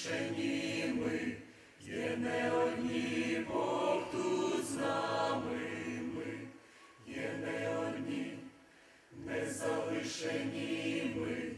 лишені є не одні, Бог тут з нами ми, є не одні, не залишені ми.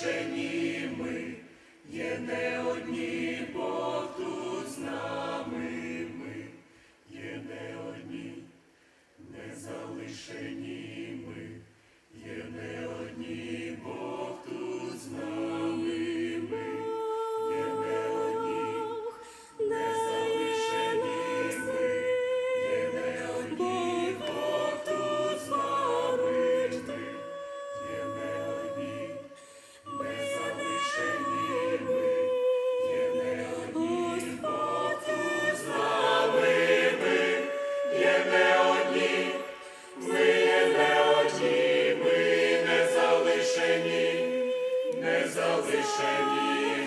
Залишені, залишені, не залишені,